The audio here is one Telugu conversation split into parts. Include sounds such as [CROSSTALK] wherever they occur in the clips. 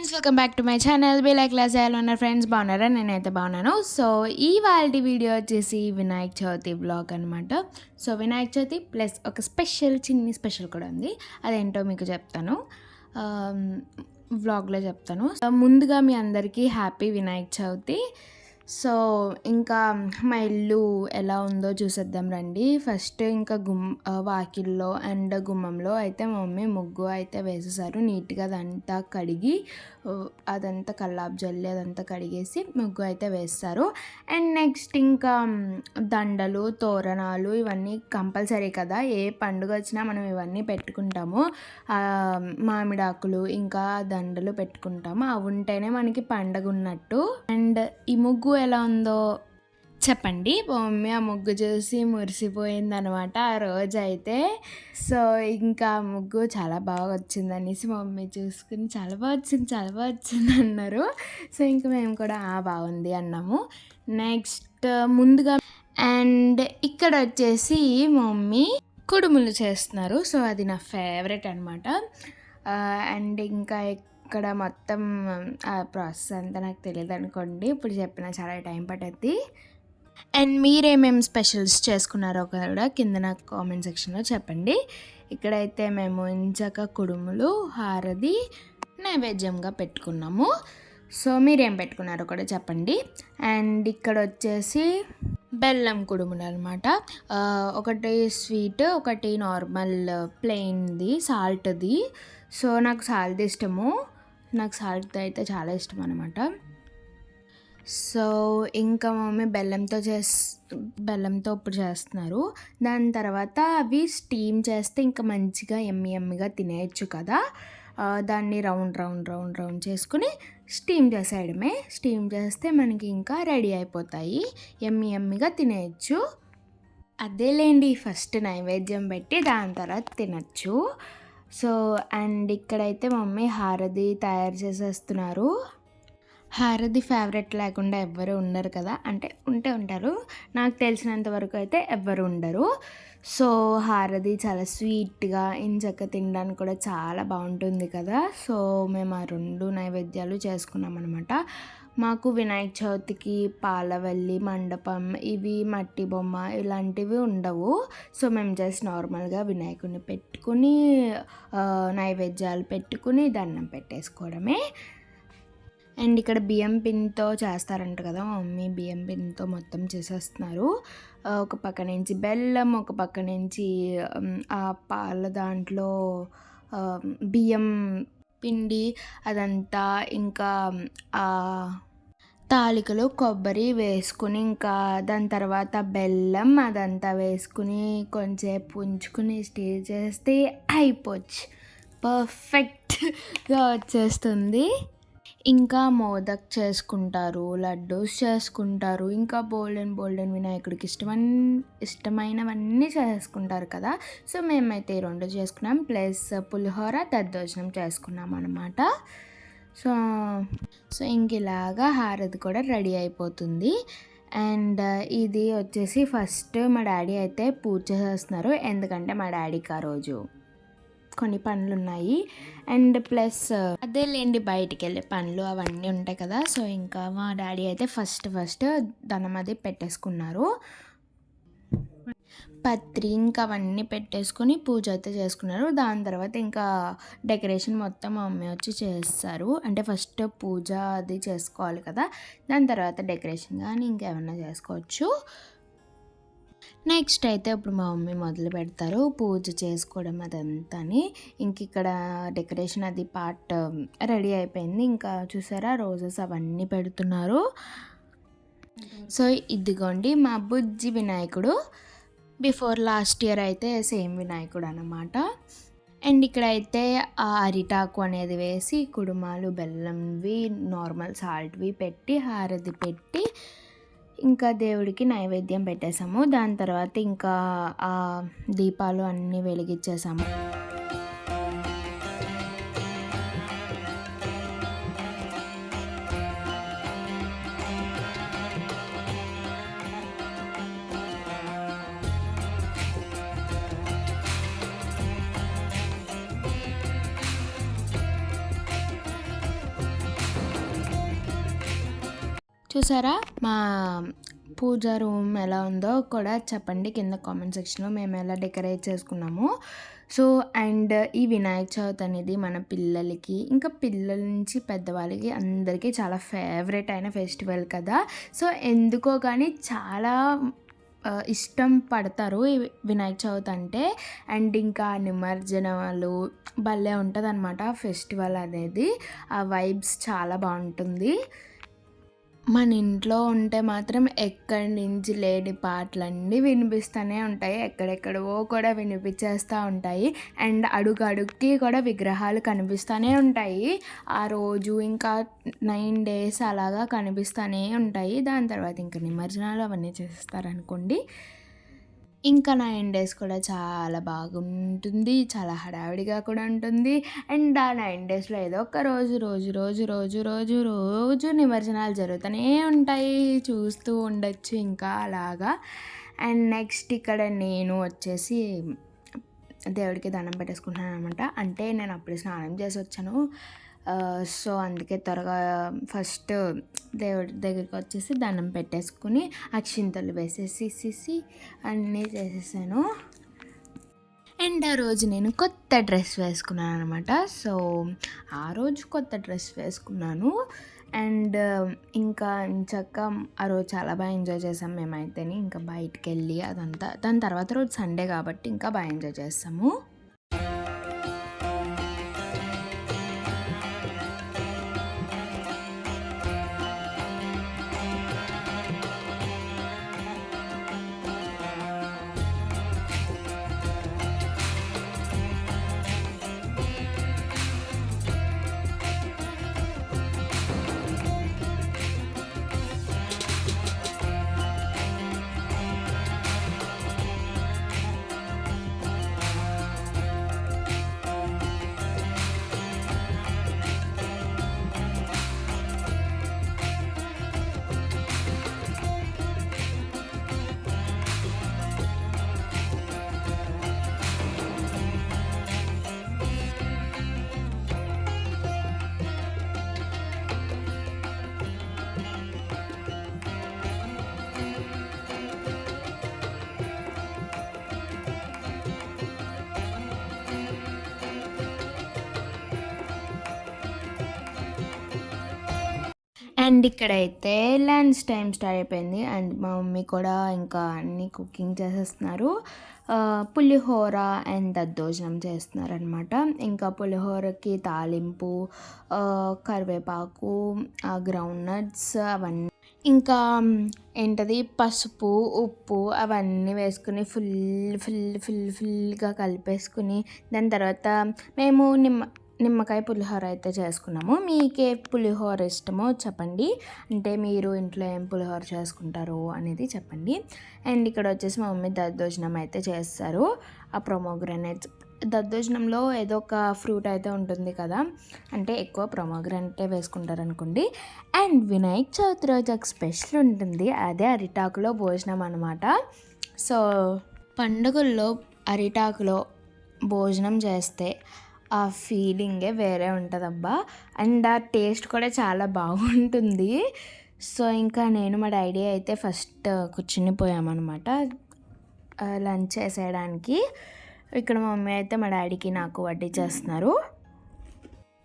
Welcome back to my channel be like class ఉన్న ఫ్రెండ్స్ బాగున్నారా? నేనైతే బాగున్నాను. సో ఈ వాళ్ళ వీడియో వచ్చేసి వినాయక చవితి బ్లాగ్ అనమాట సో వినాయక చవితి ప్లస్ ఒక స్పెషల్ చిన్ని స్పెషల్ కూడా ఉంది. అదేంటో మీకు చెప్తాను. Um, వ్లాగ్లో చెప్తాను. సో ముందుగా మీ అందరికీ హ్యాపీ వినాయక చవితి. సో ఇంకా మా ఇల్లు ఎలా ఉందో చూసేద్దాం రండి. ఫస్ట్ ఇంకా గుమ్ వాకిల్లో అండ్ గుమ్మంలో అయితే మా మమ్మీ ముగ్గు అయితే వేసేసారు. నీట్గా అదంతా కడిగి అదంతా కల్లాపు జల్లి అదంతా కడిగేసి ముగ్గు అయితే వేస్తారు. అండ్ నెక్స్ట్ ఇంకా దండలు తోరణాలు ఇవన్నీ కంపల్సరీ కదా. ఏ పండుగ వచ్చినా మనం ఇవన్నీ పెట్టుకుంటాము. మామిడాకులు ఇంకా దండలు పెట్టుకుంటాము. అవి ఉంటేనే మనకి పండగ ఉన్నట్టు. అండ్ ఈ ముగ్గు ఎలా ఉందో చెప్పండి. మమ్మీ ఆ ముగ్గు చూసి మురిసిపోయింది అనమాట ఆ రోజు అయితే సో ఇంకా ముగ్గు చాలా బాగా వచ్చింది అనేసి మమ్మీ చూసుకుని చాలా బాగా వచ్చింది చాలా బాగా వచ్చింది అన్నారు. సో ఇంకా మేము కూడా ఆ బాగుంది అన్నాము. నెక్స్ట్ ముందుగా అండ్ ఇక్కడ వచ్చేసి మమ్మీ కుడుములు చేస్తున్నారు. సో అది నా ఫేవరెట్ అనమాట అండ్ ఇంకా ఇక్కడ మొత్తం ఆ ప్రాసెస్ అంతా నాకు తెలియదు అనుకోండి. ఇప్పుడు చెప్పిన చాలా టైం పట్టద్ది. అండ్ మీరేమేమి స్పెషల్స్ చేసుకున్నారో కూడా కింద నాకు కామెంట్ సెక్షన్లో చెప్పండి. ఇక్కడైతే మేము ఇంచక కుడుములు హారది నైవేద్యంగా పెట్టుకున్నాము. సో మీరేం పెట్టుకున్నారో కూడా చెప్పండి. అండ్ ఇక్కడ వచ్చేసి బెల్లం కుడుములు అనమాట ఒకటి స్వీట్ ఒకటి నార్మల్ ప్లెయిన్ది సాల్ట్ది. సో నాకు సాల్ట్ ఇష్టము. నాకు సాల్ట్ అయితే చాలా ఇష్టం అనమాట సో ఇంకా మమ్మీ బెల్లంతో చేస్ బెల్లంతో ఇప్పుడు చేస్తున్నారు. దాని తర్వాత అవి స్టీమ్ చేస్తే ఇంకా మంచిగా ఎమ్మి ఎమ్మిగా తినేయచ్చు కదా. దాన్ని రౌండ్ రౌండ్ రౌండ్ రౌండ్ చేసుకుని స్టీమ్ చేసేయడమే. స్టీమ్ చేస్తే మనకి ఇంకా రెడీ అయిపోతాయి. ఎమ్మి ఎమ్మిగా తినేయచ్చు. అదేలేండి ఫస్ట్ నైవేద్యం పెట్టి దాని తర్వాత తినచ్చు. సో అండ్ ఇక్కడైతే మమ్మీ హారది తయారు చేసేస్తున్నారు. హారది ఫేవరెట్ లేకుండా ఎవ్వరు ఉండరు కదా? అంటే ఉంటే ఉంటారు. నాకు తెలిసినంత వరకు అయితే ఎవ్వరు ఉండరు. సో హారది చాలా స్వీట్గా ఇంచక్క తినడానికి కూడా చాలా బాగుంటుంది కదా? సో మేము ఆ రెండు నైవేద్యాలు చేసుకున్నాం అనమాట మాకు వినాయక చవితికి పాలవల్లి మండపం ఇవి మట్టి బొమ్మ ఇలాంటివి ఉండవు. సో మేము జస్ట్ నార్మల్గా వినాయకుడిని పెట్టుకుని నైవేద్యాలు పెట్టుకుని దండం పెట్టేసుకోవడమే. అండ్ ఇక్కడ బియ్యం పిండితో చేస్తారంట కదా మమ్మీ బియ్యం పిండితో మొత్తం చేసేస్తున్నారు. ఒక పక్క నుంచి బెల్లం ఒక పక్క నుంచి ఆ పాల దాంట్లో బియ్యం పిండి అదంతా ఇంకా తాలికలు కొబ్బరి వేసుకుని ఇంకా దాని తర్వాత బెల్లం అదంతా వేసుకుని కొంచెంసేపు ఉంచుకుని స్టే చేస్తే అయిపోవచ్చు పర్ఫెక్ట్గా వచ్చేస్తుంది. ఇంకా మోదక్ చేసుకుంటారు లడ్డూస్ చేసుకుంటారు ఇంకా బోల్డెన్ బోల్డెన్ వినాయకుడికి ఇష్టమన్ ఇష్టమైనవన్నీ చేసుకుంటారు కదా. సో మేమైతే ఈ రెండు చేసుకున్నాం. ప్లస్ పులిహోర దద్దోజనం చేసుకున్నాం అనమాట సో సో ఇంక ఇలాగా హారతి కూడా రెడీ అయిపోతుంది. అండ్ ఇది వచ్చేసి ఫస్ట్ మా డాడీ అయితే పూజ చేస్తున్నారు. ఎందుకంటే మా డాడీకి ఆ రోజు కొన్ని పనులు ఉన్నాయి అండ్ ప్లస్ అదేలేండి బయటికి వెళ్ళే పనులు అవన్నీ ఉంటాయి కదా. సో ఇంకా మా డాడీ అయితే ఫస్ట్ ఫస్ట్ ధనం అది పెట్టేసుకున్నారు. పత్రి ఇంకా అవన్నీ పెట్టేసుకొని పూజ అయితే చేసుకున్నారు. దాని తర్వాత ఇంకా డెకరేషన్ మొత్తం మా మమ్మీ వచ్చి చేస్తారు. అంటే ఫస్ట్ పూజ అది చేసుకోవాలి కదా. దాని తర్వాత డెకరేషన్ కానీ ఇంకేమన్నా చేసుకోవచ్చు. నెక్స్ట్ అయితే ఇప్పుడు మా మమ్మీ మొదలు పెడతారు పూజ చేసుకోవడం అదంతాని. ఇంక ఇక్కడ డెకరేషన్ అది పార్ట్ రెడీ అయిపోయింది. ఇంకా చూసారా రోజెస్ అవన్నీ పెడుతున్నారు. సో ఇదిగోండి మా బుజ్జి వినాయకుడు. బిఫోర్ లాస్ట్ ఇయర్ అయితే సేమ్ వినాయకుడు అనమాట అండ్ ఇక్కడైతే ఆ అరిటాకు అనేది వేసి కుడుమాలు బెల్లంవి నార్మల్ సాల్ట్వి పెట్టి హారతి పెట్టి ఇంకా దేవుడికి నైవేద్యం పెట్టేసాము దాని తర్వాత ఇంకా ఆ దీపాలు అన్నీ వెలిగించేసాము చూసారా? మా పూజ రూమ్ ఎలా ఉందో కూడా చెప్పండి. కింద కామెంట్ సెక్షన్లో మేము ఎలా డెకరేట్ చేసుకున్నాము. సో అండ్ ఈ వినాయక చవితి అనేది మన పిల్లలకి ఇంకా పిల్లల నుంచి పెద్దవాళ్ళకి అందరికీ చాలా ఫేవరెట్ అయిన ఫెస్టివల్ కదా. సో ఎందుకో కానీ చాలా ఇష్టం పడతారు ఈ వినాయక చవితి అంటే. అండ్ ఇంకా నిమజ్జనాలు భలే ఉంటుంది అనమాట ఫెస్టివల్ అనేది. ఆ వైబ్స్ చాలా బాగుంటుంది. మన ఇంట్లో ఉంటే మాత్రం ఎక్కడి నుంచి లేని పాటలన్నీ వినిపిస్తూనే ఉంటాయి. ఎక్కడెక్కడవో కూడా వినిపించేస్తూ ఉంటాయి. అండ్ అడుగు అడుగుకి కూడా విగ్రహాలు కనిపిస్తూనే ఉంటాయి. ఆ రోజు ఇంకా నైన్ డేస్ అలాగా కనిపిస్తూనే ఉంటాయి. దాని తర్వాత ఇంకా నిమజ్జనాలు అవన్నీ చేస్తారనుకోండి ఇంకా నైన్ డేస్ కూడా చాలా బాగుంటుంది. చాలా హడావిడిగా కూడా ఉంటుంది. అండ్ ఆ నైన్ డేస్లో ఏదో ఒక రోజు రోజు రోజు రోజు రోజు రోజు నిమజ్జనాలు జరుగుతూనే ఉంటాయి. చూస్తూ ఉండొచ్చు ఇంకా అలాగా. అండ్ నెక్స్ట్ ఇక్కడ నేను వచ్చేసి దేవుడికి దండం పెట్టేసుకుంటున్నాను అనమాట అంటే నేను అప్పుడే స్నానం చేసి వచ్చాను. సో అందుకే త్వరగా ఫస్ట్ దేవుడి దగ్గరికి వచ్చేసి దండం పెట్టేసుకుని అక్షింతలు వేసేసి అన్నీ చేసేసాను. అండ్ ఆ రోజు నేను కొత్త డ్రెస్ వేసుకున్నాను అనమాట సో ఆ రోజు కొత్త డ్రెస్ వేసుకున్నాను. అండ్ ఇంకా చక్క ఆ రోజు చాలా బాగా ఎంజాయ్ చేసాం మేమైతేనే. ఇంకా బయటికి వెళ్ళి అదంతా దాని తర్వాత రోజు సండే కాబట్టి ఇంకా బాగా ఎంజాయ్ చేస్తాము. అండ్ ఇక్కడైతే లంచ్ టైం స్టార్ట్ అయిపోయింది. అండ్ మా మమ్మీ కూడా ఇంకా అన్ని కుకింగ్ చేసేస్తున్నారు. పులిహోర అండ్ దద్దోజనం చేస్తున్నారు అనమాట ఇంకా పులిహోరకి తాలింపు ఆ, కరివేపాకు గ్రౌండ్ నట్స్ అవన్నీ. ఇంకా ఏంటది? పసుపు ఉప్పు అవన్నీ వేసుకుని ఫుల్ ఫుల్ ఫుల్ ఫుల్గా కలిపేసుకుని దాని తర్వాత మేము నిమ్మ నిమ్మకాయ పులిహోర అయితే చేసుకున్నాము. మీకే పులిహోర ఇష్టమో చెప్పండి. అంటే మీరు ఇంట్లో ఏం పులిహోర చేసుకుంటారు అనేది చెప్పండి. అండ్ ఇక్కడ వచ్చేసి మా మమ్మీ దద్దోజనం అయితే చేస్తారు. ఆ ప్రొమోగ్రనేట్ దద్దోజనంలో ఏదో ఒక ఫ్రూట్ అయితే ఉంటుంది కదా. అంటే ఎక్కువ ప్రొమోగ్రనేటే వేసుకుంటారు అనుకోండి అండ్ వినాయక చవితి రోజు ఒక స్పెషల్ ఉంటుంది. అదే అరిటాకులో భోజనం అనమాట సో పండుగల్లో అరిటాకులో భోజనం చేస్తే ఆ ఫీలింగే వేరే ఉంటుందబ్బా. అండ్ ఆ టేస్ట్ కూడా చాలా బాగుంటుంది. సో ఇంకా నేను మా డాడీ అయితే ఫస్ట్ కూర్చుని పోయామన్నమాట. లంచ్ చేసేయడానికి. ఇక్కడ మా మమ్మీ అయితే మా డాడీకి నాకు వడ్డీ చేస్తున్నారు.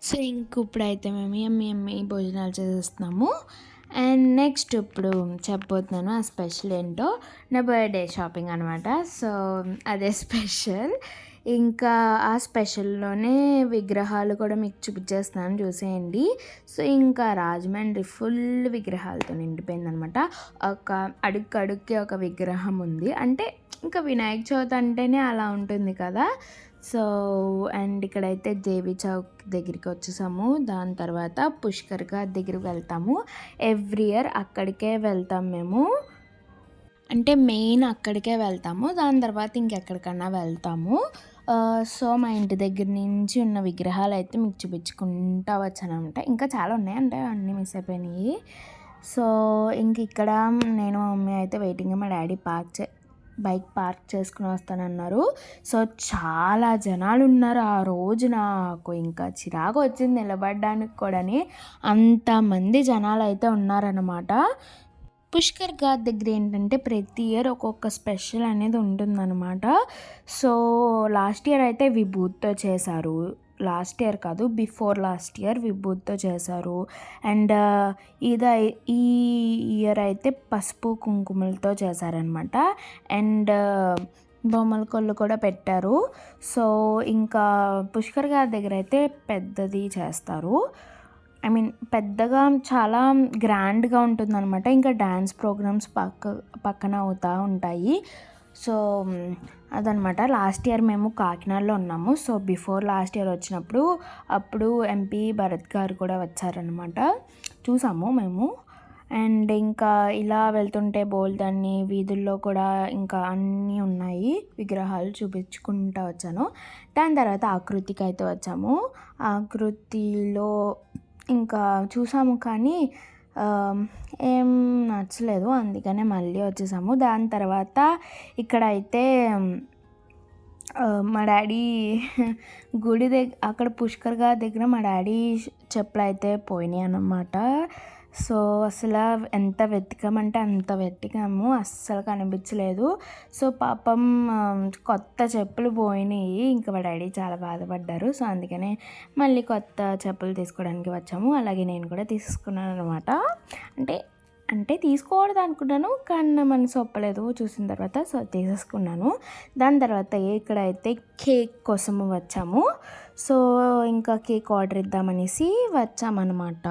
సో ఇంక ఇప్పుడైతే మేము ఎమ్మి ఎమ్మి భోజనాలు చేసేస్తున్నాము. అండ్ నెక్స్ట్ ఇప్పుడు చెప్పబోతున్నాను ఆ స్పెషల్ ఏంటో. నా బర్త్డే షాపింగ్ అనమాట సో అదే స్పెషల్. ఇంకా ఆ స్పెషల్లోనే విగ్రహాలు కూడా మీకు చూపించేస్తాను చూసేయండి. సో ఇంకా రాజమండ్రి ఫుల్ విగ్రహాలతో నిండిపోయింది అనమాట ఒక అడుగు ఒక విగ్రహం ఉంది. అంటే ఇంకా వినాయక చవితి అంటేనే అలా ఉంటుంది కదా. సో అండ్ ఇక్కడైతే దేవి చౌక్ దగ్గరికి వచ్చేసాము. దాని తర్వాత పుష్కర్ ఘాట్ దగ్గరికి వెళ్తాము. ఎవ్రీ ఇయర్ అక్కడికే వెళ్తాం మేము. అంటే మెయిన్ అక్కడికే వెళ్తాము. దాని తర్వాత ఇంకెక్కడికన్నా వెళ్తాము. సో మా ఇంటి దగ్గర నుంచి ఉన్న విగ్రహాలు అయితే మీకు చూపించుకుంటా వచ్చానమాట ఇంకా చాలా ఉన్నాయి అంటే అన్నీ మిస్ అయిపోయినాయి. సో ఇంక ఇక్కడ నేను మా మమ్మీ అయితే వెయిటింగ్ మా డాడీ పార్క్ చే బైక్ పార్క్ చేసుకుని వస్తానన్నారు. సో చాలా జనాలు ఉన్నారు ఆ రోజు నాకు. ఇంకా చిరాకు వచ్చింది నిలబడడానికి కూడాని. అంతమంది జనాలు అయితే ఉన్నారనమాట. పుష్కర్ ఘాట్ దగ్గర ఏంటంటే ప్రతి ఇయర్ ఒక్కొక్క స్పెషల్ అనేది ఉంటుందన్నమాట. సో లాస్ట్ ఇయర్ అయితే విభూత్తో చేశారు. లాస్ట్ ఇయర్ కాదు బిఫోర్ లాస్ట్ ఇయర్ విభూత్తో చేశారు. అండ్ ఇది ఈ ఇయర్ అయితే పసుపు కుంకుమలతో చేశారనమాట అండ్ బొమ్మల కొళ్ళు కూడా పెట్టారు. సో ఇంకా పుష్కర్ గారి దగ్గర అయితే పెద్దది చేస్తారు. ఐ మీన్ పెద్దగా చాలా గ్రాండ్గా ఉంటుందన్నమాట. ఇంకా డ్యాన్స్ ప్రోగ్రామ్స్ పక్క పక్కన అవుతూ ఉంటాయి. సో అదనమాట లాస్ట్ ఇయర్ మేము కాకినాడలో ఉన్నాము. సో బిఫోర్ లాస్ట్ ఇయర్ వచ్చినప్పుడు అప్పుడు ఎంపీ భరత్ గారు కూడా వచ్చారనమాట చూసాము మేము. అండ్ ఇంకా ఇలా వెళ్తుంటే బోల్దాన్ని వీధుల్లో కూడా ఇంకా అన్నీ ఉన్నాయి. విగ్రహాలు చూపించుకుంటా వచ్చాను. దాని తర్వాత ఆకృతికి అయితే వచ్చాము. ఆకృతిలో ఇంకా చూసాము కానీ ఏం నచ్చలేదు. అందుకనే మళ్ళీ వచ్చేసాము. దాని తర్వాత ఇక్కడైతే మా డాడీ [LAUGHS] గుడి దగ్గర అక్కడ పుష్కర్గా దగ్గర మా డాడీ చెప్పులు అయితే పోయినాయి అన్నమాట సో అసలు ఎంత వెతికామంటే అంత వెతికాము అస్సలు కనిపించలేదు. సో పాపం కొత్త చెప్పులు పోయినాయి. ఇంకా మా డాడీ చాలా బాధపడ్డారు. సో అందుకనే మళ్ళీ కొత్త చెప్పులు తీసుకోవడానికి వచ్చాము. అలాగే నేను కూడా తీసుకున్నాను అనమాట అంటే అంటే తీసుకోకూడదు అనుకున్నాను కానీ మనసు ఒప్పలేదు. చూసిన తర్వాత సో తీసేసుకున్నాను. దాని తర్వాత ఇక్కడ అయితే కేక్ కోసము వచ్చాము. సో ఇంకా కేక్ ఆర్డర్ ఇద్దామనేసి వచ్చామన్నమాట.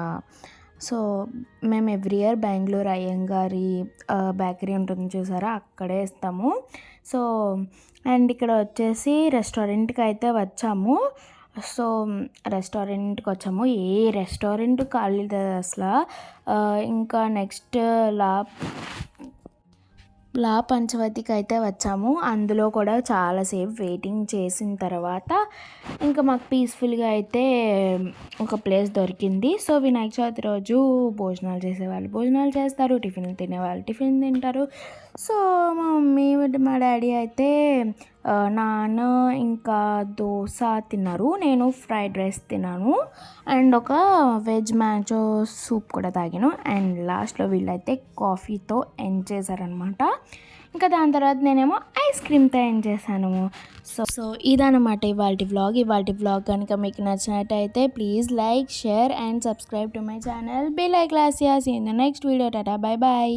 సో మేము ఎవ్రీ ఇయర్ బెంగళూరు అయ్యంగారి బేకరీ ఉంటుంది చూసారా? అక్కడే ఇస్తాము. సో అండ్ ఇక్కడ వచ్చేసి రెస్టారెంట్కి అయితే వచ్చాము. సో రెస్టారెంట్కి వచ్చాము. ఏ రెస్టారెంట్ ఖాళీ అసలు. ఇంకా నెక్స్ట్ లా లా పంచవతికి అయితే వచ్చాము. అందులో కూడా చాలాసేపు వెయిటింగ్ చేసిన తర్వాత ఇంకా మాకు పీస్ఫుల్గా అయితే ఒక ప్లేస్ దొరికింది. సో వినాయక చవితి రోజు భోజనాలు చేసేవాళ్ళు. భోజనాలు చేస్తారు టిఫిన్ తినేవాళ్ళు. టిఫిన్ తింటారు. సో మా మమ్మీ మా డాడీ అయితే నాన్న ఇంకా దోశ తిన్నారు. నేను ఫ్రైడ్ రైస్ తిన్నాను. అండ్ ఒక వెజ్ మ్యాచో సూప్ కూడా తాగాను. అండ్ లాస్ట్లో వీళ్ళైతే కాఫీతో ఎండ్ చేశారనమాట ఇంకా దాని తర్వాత నేనేమో ఐస్ క్రీమ్తో ఎండ్ చేశాను. సో సో ఇదనమాట ఇవాళ వ్లాగ్. ఇవాళ వ్లాగ్ కనుక మీకు నచ్చినట్టయితే please like share and subscribe to my channel. Be like class as in the next video tata bye bye